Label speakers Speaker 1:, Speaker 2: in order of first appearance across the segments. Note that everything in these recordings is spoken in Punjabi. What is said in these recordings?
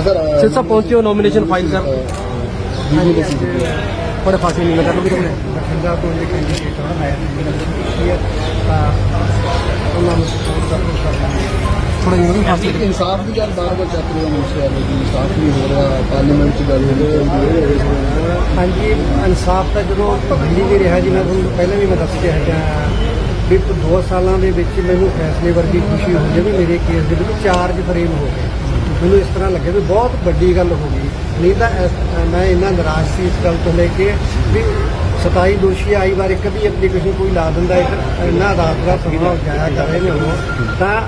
Speaker 1: ਹਾਂ ਸਰ
Speaker 2: ਸਿਰ ਸਾਹਿਬ ਪਹੁੰਚੇ ਹੋ ਨੋਮੀਨੇਸ਼ਨ ਫਾਈਲ ਕਰ
Speaker 1: ਵੀਡੀਓ ਦੇ ਸੀ।
Speaker 2: ਬੜੇ ਫਾਸੀ ਨਹੀਂ ਕਰ ਲਓਗੇ ਤੁਮਨੇ
Speaker 3: ਬਠਿੰਡਾ ਤੋਂ ਦੇ ਕੈਂਡੀਡੇਟ ਹਾਂ ਮੈਂ ਮੇਰਾ ਕੀ ਹੈ ਤਾਂ ਉਹਨਾਂ ਨੂੰ ਸਪੋਰਟ ਕਰਨਾ ਚਾਹੁੰਦਾ
Speaker 2: ਥੋੜਾ ਜਿਹਾ ਨਹੀਂ ਫਾਸੀ
Speaker 1: ਇਨਸਾਫ ਦੀ ਗੱਲ ਬਾਰ ਬਾਰ ਚੱਕ ਰਿਹਾ ਮੁਸ਼ਕਿਲ ਹੈ ਕਿ ਇਨਸਾਫ ਨਹੀਂ ਹੋ ਰਿਹਾ ਪਾਰਲੀਮੈਂਟ ਚ ਗੱਲ ਹੋ ਰਹੀ ਹੈ
Speaker 3: ਹਾਂਜੀ ਇਨਸਾਫ ਤਾਂ ਜਦੋਂ ਮਿਲੀ ਨਹੀਂ ਰਿਹਾ ਜੀ ਮੈਂ ਤੁਹਾਨੂੰ ਪਹਿਲਾਂ ਵੀ ਮੈਂ ਦੱਸ ਕੇ ਹਟਿਆ। ਵੀ ਦੋ ਸਾਲਾਂ ਦੇ ਵਿੱਚ ਮੈਨੂੰ ਫੈਸਲੇ ਵਰਗੀ ਖੁਸ਼ੀ ਹੋਈ ਹੈ ਵੀ ਮੇਰੇ ਕੇਸ ਦੇ ਵਿੱਚ ਚਾਰਜ ਫਰੇਮ ਹੋ ਗਏ। ਮੈਨੂੰ ਇਸ ਤਰ੍ਹਾਂ ਲੱਗਿਆ ਵੀ ਬਹੁਤ ਵੱਡੀ ਗੱਲ ਹੋ ਗਈ। ਨਹੀਂ ਤਾਂ ਇਸ- ਮੈਂ ਇੰਨਾ ਨਿਰਾਸ਼ ਸੀ ਇਸ ਗੱਲ ਤੋਂ ਲੈ ਕੇ ਵੀ 27 ਦੋਸ਼ੀ ਆਈ ਵਾਰ ਇੱਕ ਵੀ ਐਪਲੀਕੇਸ਼ਨ ਕੋਈ ਲਾ ਦਿੰਦਾ ਇੱਕ ਇੰਨਾ ਰਾਤ ਦਾ ਸਮਾਂ ਜਾਇਆ ਕਰ ਰਹੇ ਨੇ ਉਹ ਤਾਂ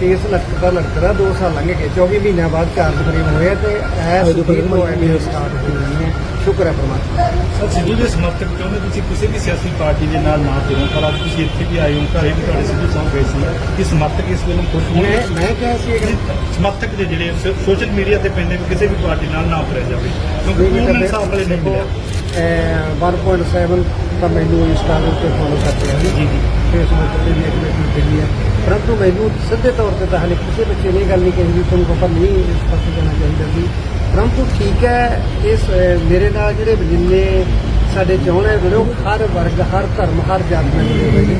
Speaker 3: ਕੇਸ ਲਟਕਦਾ ਲਟਕਦਾ 2 ਸਾਲ ਲੰਘ ਗਏ 24 ਮਹੀਨਿਆਂ ਬਾਅਦ ਚਾਰਜ ਫਰੇਮ ਹੋਇਆ ਤੇ ਐਸ ਦੀ ਤੋਂ ਐਵੇਂ ਸਟਾਰਟ ਹੋਈ ਸ਼ੁਕਰ ਹੈ ਪਰਮਾਤਮਾ
Speaker 4: ਸਰ ਸਿੱਧੂ ਦੇ ਸਮਰਥਕ ਚਾਹੁੰਦੇ ਤੁਸੀਂ ਕਿਸੇ ਵੀ ਸਿਆਸੀ ਪਾਰਟੀ ਦੇ ਨਾਲ ਨਾ ਜੁੜੋ ਪਰ ਅੱਜ ਤੁਸੀਂ ਇੱਥੇ ਵੀ ਆਏ ਹੋ ਘਰੇ ਵੀ ਤੁਹਾਡੇ ਸਿੱਧੂ ਸਾਹਿਬ ਗਏ ਸੀ ਕਿ ਸਮਰਥਕ ਇਸ ਵੇਲੇ ਖੁਸ਼ ਹੋਣ।
Speaker 3: ਮੈਂ ਮੈਂ ਕਿਹਾ ਸੀ ਗੱਲ
Speaker 4: ਸਮਰਥਕ ਦੇ ਜਿਹੜੇ ਸੋਸ਼ਲ ਮੀਡੀਆ ਤੇ ਪੈਂਦੇ ਕਿਸੇ ਵੀ ਪਾਰਟੀ ਨਾਲ ਨਾ ਉਤਰਿਆ ਜਾਵੇ। ਕਿਉਂਕਿ ਉਹਨਾਂ ਇਨਸਾਫ ਵਾਲੇ ਨਹੀਂ ਮਿਲਿਆ
Speaker 3: ਅਹ 1.7 ਤਾਂ ਮੈਨੂੰ ਇੰਸਟਾਗ੍ਰਾਮ ਤੇ ਫੋਲੋ ਕਰਦੇ ਆ।
Speaker 4: ਜੀ ਜੀ।
Speaker 3: ਫੇਸਬੁੱਕ ਤੇ ਵੀ ਇੱਕ ਮਿੰਟ ਮਿਲੀ ਹੈ ਪਰੰਤੂ ਮੈਨੂੰ ਸਿੱਧੇ ਤੌਰ ਤੇ ਤਾਂ ਹਲੇ ਕਿਸੇ ਬੱਚੇ ਨੇ ਗੱਲ ਨਹੀਂ ਕਹੀ ਵੀ ਤੁਹਾਨੂੰ ਪਤਾ ਨਹੀਂ ਇਸ ਪਾਸੇ ਜਾਣਾ ਚਾਹੀਦਾ ਸੀ। ਪਰੰਤੂ ਠੀਕ ਹੈ ਇਸ ਮੇਰੇ ਨਾਲ ਜਿਹੜੇ ਜਿੰਨੇ ਸਾਡੇ ਜਿਹੜੇ ਉਹ ਹਰ ਵਰਗ ਹਰ ਧਰਮ ਹਰ ਜਾਤ ਨਾਲ ਜੁੜੇ ਹੋਏ ਨੇ।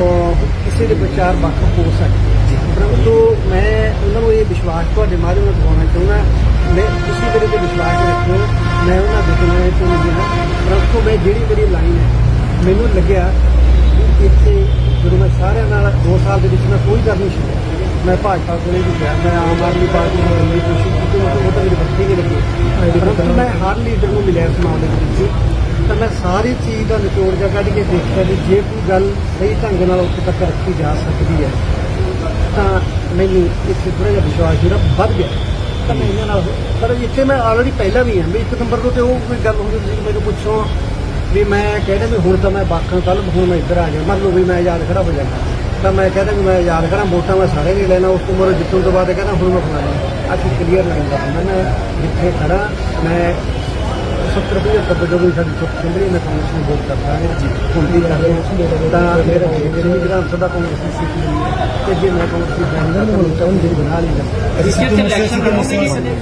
Speaker 3: ਉਹ ਕਿਸੇ ਦੇ ਵਿਚਾਰ ਵੱਖ ਹੋ ਸਕਦੇ ਪਰੰਤੂ ਮੈਂ ਉਹਨਾਂ ਨੂੰ ਇਹ ਵਿਸ਼ਵਾਸ ਤੁਹਾਡੇ ਮਾਧਿਅਮ ਨਾਲ ਦਿਵਾਉਣਾ ਚਾਹੁੰਦਾ ਮੈਂ ਤੁਸੀਂ ਮੇਰੇ ਤੇ ਵਿਸ਼ਵਾਸ ਰੱਖੋ ਮੈਂ ਉਹਨਾਂ ਦੇ ਨਾਲ ਤੋਂ ਨਹੀਂ ਹਾਂ ਪਰੰਤੂ ਮੈਂ ਜਿਹੜੀ ਮੇਰੀ ਲਾਈਨ ਹੈ ਮੈਨੂੰ ਲੱਗਿਆ ਵੀ ਇੱਥੇ ਜਦੋਂ ਮੈਂ ਸਾਰਿਆਂ ਨਾਲ 2 ਸਾਲ ਦੇ ਵਿੱਚ ਮੈਂ ਕੋਈ ਗੱਲ ਨਹੀਂ ਛੱਡਿਆ ਮੈਂ ਭਾਜਪਾ ਕੋਲੇ ਵੀ ਗਿਆ ਮੈਂ ਆਮ ਆਦਮੀ ਪਾਰਟੀ ਨੂੰ ਮਿਲਣ ਦੀ ਕੋਸ਼ਿਸ਼ ਕੀਤੀ ਉਹ ਉਹ ਤਾਂ ਮੇਰੇ ਬੱਚੇ ਨਹੀਂ ਲੱਗੇ ਪਰੰਤੂ ਮੈਂ ਹਰ ਲੀਡਰ ਨੂੰ ਮਿਲਿਆ ਇਸ ਮਾਮਲੇ ਦੇ ਵਿੱਚ। ਤਾਂ ਮੈਂ ਸਾਰੀ ਚੀਜ਼ ਦਾ ਨਿਚੋੜ ਜਾ ਕੱਢ ਕੇ ਦੇਖਿਆ ਵੀ ਜੇ ਕੋਈ ਗੱਲ ਸਹੀ ਢੰਗ ਨਾਲ ਉੱਥੇ ਤੱਕ ਰੱਖੀ ਜਾ ਸਕਦੀ ਹੈ ਤਾਂ ਮੈਨੂੰ ਇੱਥੇ ਥੋੜਾ ਜਿਹਾ ਵਿਸ਼ਵਾਸ ਜਿਹੜਾ ਵੱਧ ਗਿਆ। ਤਾਂ ਮੈਂ ਇਹਨਾਂ ਨਾਲ ਪਰ ਇੱਥੇ ਮੈਂ ਆਲਰੇਡੀ ਪਹਿਲਾਂ ਵੀ ਹਾਂ ਵੀ ਇੱਕ ਨੰਬਰ ਤੋਂ ਤੇ ਉਹ ਕੋਈ ਗੱਲ ਹੁੰਦੀ ਤੁਸੀਂ ਮੈਨੂੰ ਪੁੱਛੋ ਵੀ ਮੈਂ ਕਹਿੰਦਾ ਵੀ ਹੁਣ ਤਾਂ ਮੈਂ ਬਾਕਾਂ ਕੱਲ ਹੁਣ ਮੈਂ ਇੱਧਰ ਆ ਗਿਆ ਮੰਨ ਲਓ ਵੀ ਮੈਂ ਯਾਦ ਖੜਾ ਹੋ ਜਾਂਦਾ। ਤਾਂ ਮੈਂ ਕਹਿੰਦਾ ਵੀ ਮੈਂ ਯਾਦ ਕਰਾਂ ਵੋਟਾਂ ਮੈਂ ਸਾਰੇ ਨਹੀਂ ਲੈਣਾ, ਉਸ ਤੋਂ ਮੋਰ ਜਿੱਤਣ ਤੋਂ ਬਾਅਦ ਕਹਿੰਦਾ ਹੁਣ ਮੈਂ ਫਲਾਣਾ। ਅੱਜ ਕਲੀਅਰ ਲਾਈਨ ਦਾ ਹੁੰਦਾ ਮੈਂ ਜਿੱਥੇ ਖੜਾ ਮੈਂ 70 75 ਜਦੋਂ ਵੀ ਸਾਡੀ ਸੁੱਖ ਸਿੰਦਰੀ ਮੈਂ ਕਾਂਗਰਸ ਨੂੰ ਵੋਟ ਕਰਦਾ ਹਾਂ ਜੀ ਹੁਣ ਵੀ ਕਰ ਰਹੇ ਹਾਂ ਤਾਂ ਮੇਰਾ ਮੇਰੀ ਵਿਧਾਨ ਸਭਾ ਕਾਂਗਰਸ ਦੀ ਸੀਟ ਤੇ ਜੇ ਮੈਂ ਕਾਂਗਰਸ ਚਾਹੁੰ ਬਣਾ ਲਈ
Speaker 2: ਇਸ ਤੇ ਇਲੈਕਸ਼ਨ ਨੇ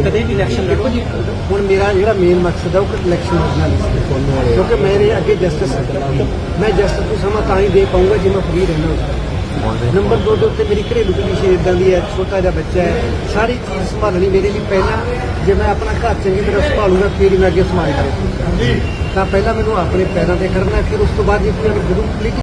Speaker 2: ਕਦੇ ਵੀ ਇਲੈਕਸ਼ਨ ਲੜੋਗੇ
Speaker 3: ਹੁਣ ਮੇਰਾ ਜਿਹੜਾ ਮੇਨ ਮਕਸਦ ਹੈ ਉਹ ਇਲੈਕਸ਼ਨ ਹੈ ਕਿਉਂਕਿ ਮੇਰੇ ਅੱਗੇ ਜਸਟਿਸ ਹੈ ਮੈਂ ਜਸਟਿਸ ਨੂੰ ਸਮਾਂ ਤਾਂ ਹੀ ਦੇ ਪਾਉਂਗਾ ਜੇ ਮੈਂ ਫਰੀ ਰਹਿਣਾ ਉਸ ਨੰਬਰ 2 ਦੇ ਉੱਤੇ ਮੇਰੀ ਘਰੇਲੂ ਕੰਡੀਸ਼ਨ ਇਦਾਂ ਦੀ ਹੈ ਛੋਟਾ ਜਿਹਾ ਬੱਚਾ ਹੈ। ਸਾਰੀ ਚੀਜ਼ ਸੰਭਾਲਣੀ ਮੇਰੇ ਲਈ ਪਹਿਲਾਂ ਜੇ ਮੈਂ ਆਪਣਾ ਘਰ ਚੰਗੀ ਤਰ੍ਹਾਂ ਸੰਭਾਲੂਗਾ ਫਿਰ ਮੈਂ ਅੱਗੇ ਸੰਭਾਲ ਕਰਾਂ। ਤਾਂ ਪਹਿਲਾਂ ਮੈਨੂੰ ਆਪਣੇ ਪੈਰਾਂ ਤੇ ਖੜਨਾ ਫਿਰ ਉਸ ਤੋਂ ਬਾਅਦ ਜੇ ਕੋਈ ਗਰੁੱਪ